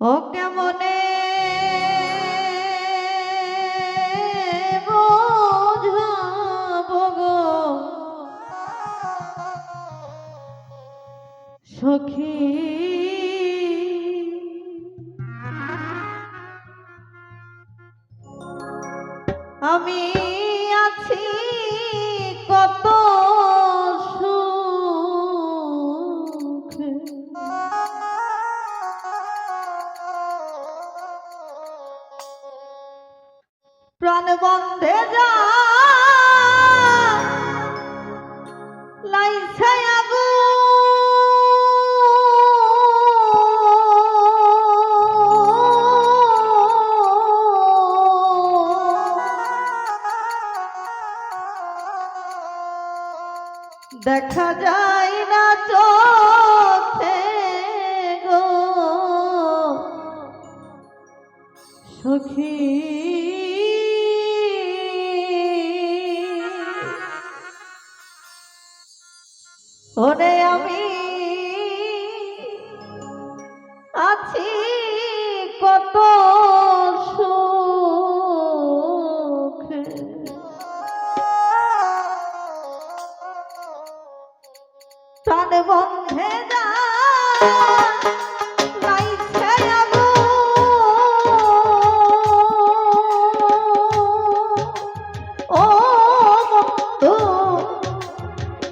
ও কেমনে সখী আমি আছি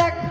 that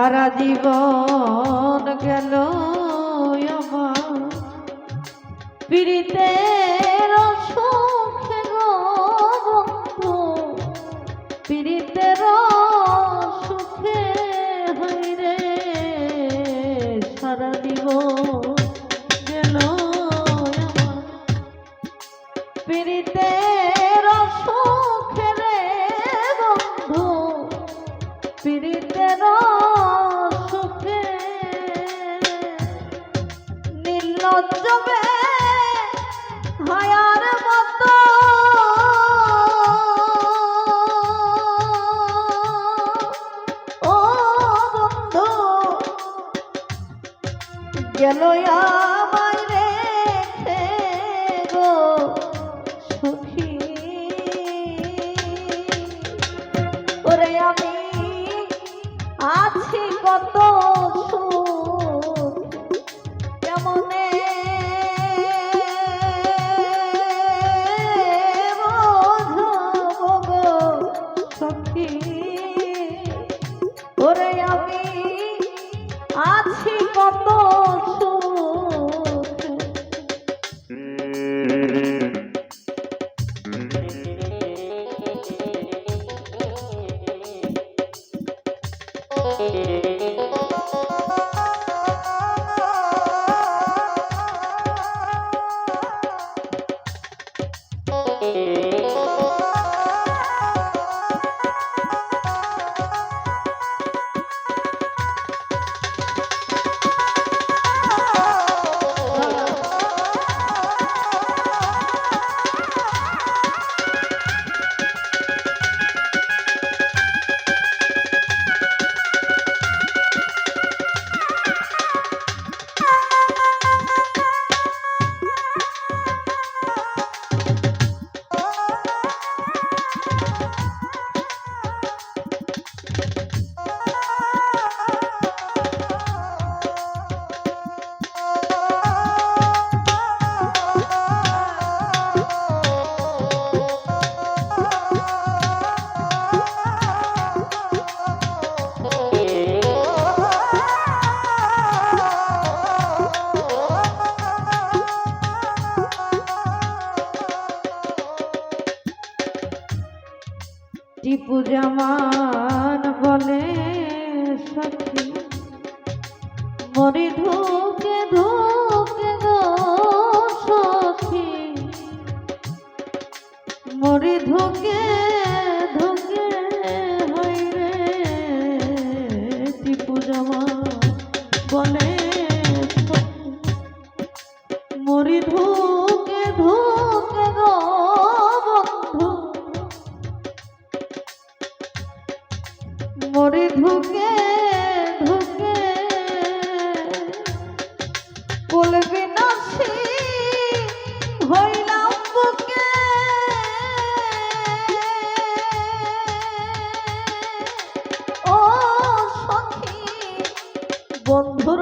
সারা জীবন গেল আমার। পিড়িতে রসুন গেল আমায় গো সুখী। ওরে আমি আছি কত ধোকে ধো বন্ধুর